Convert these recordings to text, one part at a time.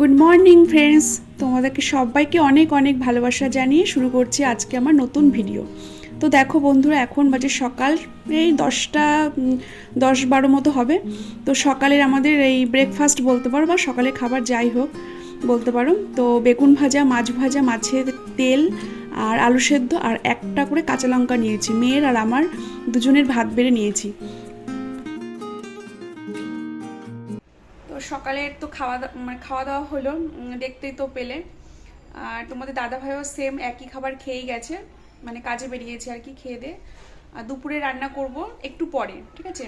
Good morning friends তোমাদেরকে সবাইকে অনেক অনেক ভালোবাসা জানিয়ে শুরু করছি আজকে আমার নতুন ভিডিও তো দেখো বন্ধুরা, এখন বাজে সকাল, এই দশটা দশ বারো মতো হবে। তো সকালের আমাদের এই ব্রেকফাস্ট বলতে পারো বা সকালে খাবার যাই হোক বলতে পারো। তো বেগুন ভাজা, মাছ ভাজা, মাছের তেল আর আলু সেদ্ধ আর একটা করে কাঁচা লঙ্কা নিয়েছি। মেয়ের আর আমার দুজনের ভাত বেড়ে নিয়েছি। সকালের তো খাওয়া মানে খাওয়া দাওয়া হলো দেখতেই তো পেলে। আর তোমাদের দাদা ভাইও সেম একই খাবার খেয়েই গেছে মানে কাজে বেরিয়েছে আর কি খেয়ে দে আর দুপুরে রান্না করব একটু পরে, ঠিক আছে?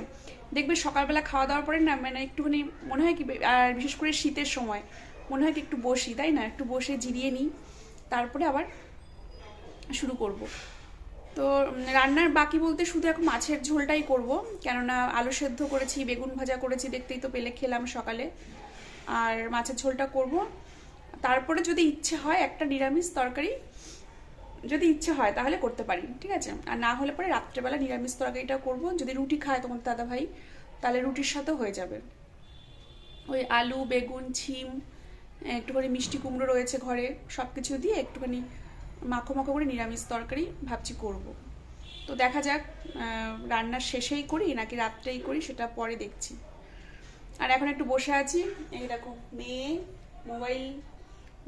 দেখবে সকালবেলা খাওয়া দাওয়ার পরে না মানে একটুখানি মনে হয় কি, আর বিশেষ করে শীতের সময়, মনে হয় কি একটু বসি, তাই না? একটু বসে জিরিয়ে নিই, তারপরে আবার শুরু করব। তো রান্নার বাকি বলতে শুধু এখন মাছের ঝোলটাই করব। কেননা আলু সেদ্ধ করেছি, বেগুন ভাজা করেছি, দেখতেই তো পেলে খেলাম সকালে। আর মাছের ঝোলটা করব। তারপরে যদি ইচ্ছে হয় একটা নিরামিষ তরকারি, যদি ইচ্ছে হয় তাহলে করতে পারি, ঠিক আছে? আর না হলে পরে রাত্রেবেলা নিরামিষ তরকারিটা করব। যদি রুটি খায় তোমার দাদা ভাই, তাহলে রুটির সাথেও হয়ে যাবে। ওই আলু, বেগুন, ছিম, একটুখানি মিষ্টি কুমড়ো রয়েছে ঘরে সব কিছু দিয়ে একটুখানি মাখো মাখো করে নিরামিষ তরকারি ভাবছি করব। তো দেখা যাক রান্নার শেষেই করি নাকি রাত্রেই করি সেটা পরে দেখছি। আর এখন একটু বসে আছি, এই দেখো মেয়ে মোবাইল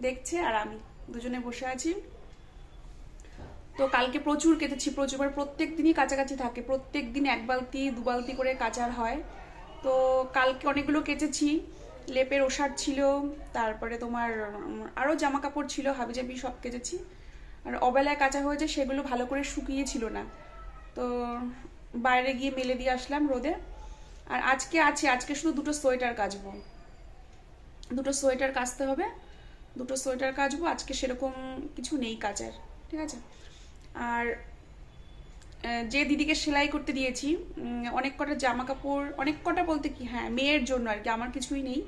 দেখছে আর আমি দুজনে বসে আছি। তো কালকে প্রচুর কেটেছি, প্রচুর মানে প্রত্যেক দিনই কাছাকাছি থাকে, প্রত্যেক দিন এক বালতি, দু বালতি করে কাচার হয়। তো কালকে অনেকগুলো কেচেছি লেপের ওষার ছিল, তারপরে তোমার আরও জামা কাপড় ছিল, হাবিজাবি সব কেচেছি আর অবেলায় কাঁচা হয়েছে সেগুলো ভালো করে শুকিয়েছিল না। তো বাইরে গিয়ে মেলে দিয়ে আসলাম রোদে। আর আজকে আছে, আজকে শুধু দুটো সোয়েটার কাচবো। দুটো সোয়েটার কাচতে হবে, দুটো সোয়েটার কাচবো, আজকে সেরকম কিছু নেই কাচার, ঠিক আছে? আর যে দিদিকে সেলাই করতে দিয়েছি অনেক কটা জামা কাপড় অনেক কটা বলতে কি হ্যাঁ মেয়ের জন্য আর কি, আমার কিছুই নেই।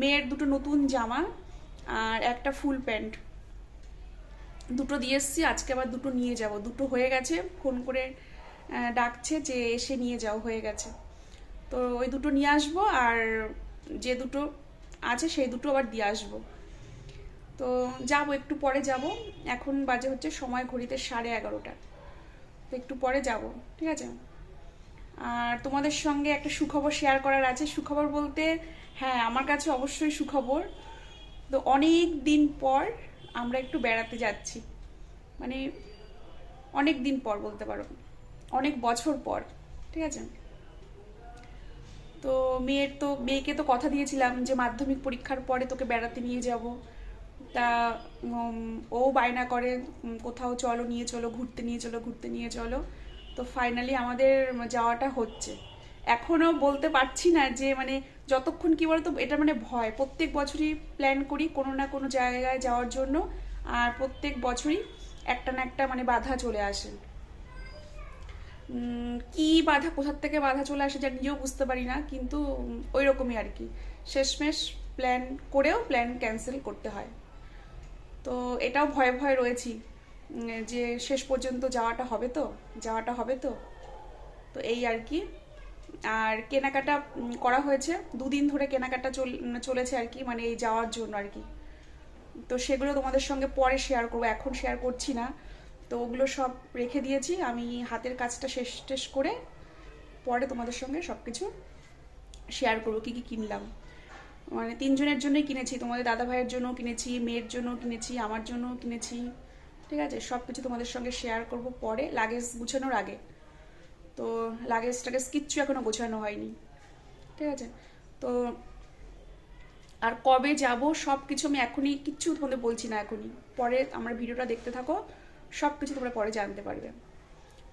মেয়ের দুটো নতুন জামা আর একটা ফুল প্যান্ট। দুটো দিয়ে এসছি, আজকে আবার দুটো নিয়ে যাব। দুটো হয়ে গেছে, ফোন করে ডাকছে যে এসে নিয়ে যাও, হয়ে গেছে। তো ওই দুটো নিয়ে আসব আর যে দুটো আছে সেই দুটো আবার দিয়ে আসব। তো যাব, একটু পরে যাব। এখন বাজে হচ্ছে সময় ঘড়িতে সাড়ে এগারোটা। তো একটু পরে যাব, ঠিক আছে? আর তোমাদের সঙ্গে একটা সুখবর শেয়ার করার আছে। সুখবর বলতে হ্যাঁ আমার কাছে অবশ্যই সুখবর। তো অনেক দিন পর আমরা একটু বেড়াতে যাচ্ছি। মানে অনেক দিন পর বলতে পারো। অনেক বছর পর, ঠিক আছে? তো মেয়ের তো, মেয়েকে তো কথা দিয়েছিলাম যে মাধ্যমিক পরীক্ষার পরে তোকে বেড়াতে নিয়ে যাব। তা ও বায়না করে কোথাও চলো, নিয়ে চলো, ঘুরতে নিয়ে চলো, ঘুরতে নিয়ে চলো। তো ফাইনালি আমাদের যাওয়াটা হচ্ছে। এখনও বলতে পারছি না যে মানে যতক্ষণ কি বলতো, এটা মানে ভয়। প্রত্যেক বছরই প্ল্যান করি কোনো না কোনো জায়গায় যাওয়ার জন্য, আর প্রত্যেক বছরই একটা না একটা মানে বাধা চলে আসে। কি বাধা, কোথার থেকে বাধা চলে আসে যা নিজেও বুঝতে পারি না, কিন্তু ওই রকমই আর কি। শেষমেশ প্ল্যান করেও প্ল্যান ক্যান্সেল করতে হয়। তো এটাও ভয়ে ভয়ে রয়েছি যে শেষ পর্যন্ত যাওয়াটা হবে তো, যাওয়াটা হবে তো। তো এই আর কি। আর কেনাকাটা করা হয়েছে। দুদিন ধরে কেনাকাটা চল- চলেছে আর কি মানে এই যাওয়ার জন্য আর কি। তো সেগুলো তোমাদের সঙ্গে পরে শেয়ার করব। এখন শেয়ার করছি না। তো ওগুলো সব রেখে দিয়েছি। আমি হাতের কাজটা শেষ টেস করে পরে তোমাদের সঙ্গে সব কিছু শেয়ার করব, কী কী কিনলাম। মানে তিনজনের জন্যই কিনেছি। তোমাদের দাদা ভাইয়ের জন্য কিনেছি, মেয়ের জন্য কিনেছি, আমার জন্য কিনেছি। ঠিক আছে? সব কিছু তোমাদের সঙ্গে শেয়ার করব পরে। লাগেজ গুছানোর আগে। তো লাগেজ টাগেজ কিচ্ছু এখনও গোছানো হয়নি। ঠিক আছে? তো আর কবে যাব সব কিছু আমি এখনই কিচ্ছু তোমাদের বলছি না এখনই। পরে আমার ভিডিওটা দেখতে থাকো সব কিছু তোমরা পরে জানতে পারবে।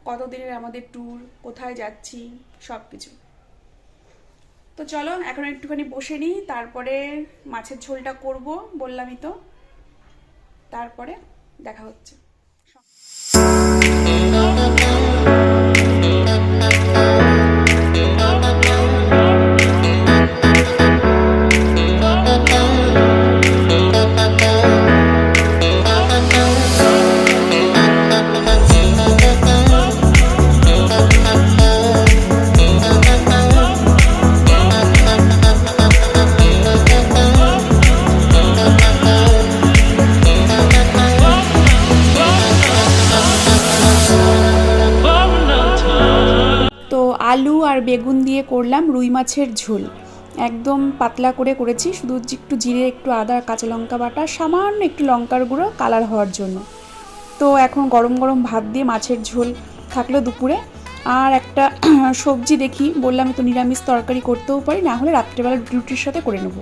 কতদিনের আমাদের ট্যুর কোথায় যাচ্ছি সব কিছু তো চলো, এখন একটুখানি বসে নিই, তারপরে মাছের ঝোলটা করব বললামই তো। তারপরে দেখা হচ্ছে। আর বেগুন দিয়ে করলাম রুই মাছের ঝোল। একদম পাতলা করে করেছি, শুধু একটু জিরে, একটু আদা, কাঁচা লঙ্কা বাটা, সামান্য একটু লঙ্কার গুঁড়ো কালার হওয়ার জন্য। তো এখন গরম গরম ভাত দিয়ে মাছের ঝোল থাকল দুপুরে। আর একটা সবজি দেখি, বললাম তো নিরামিষ তরকারি করতেও পারি, না হলে রাত্রেবেলা রুটির সাথে করে নেব।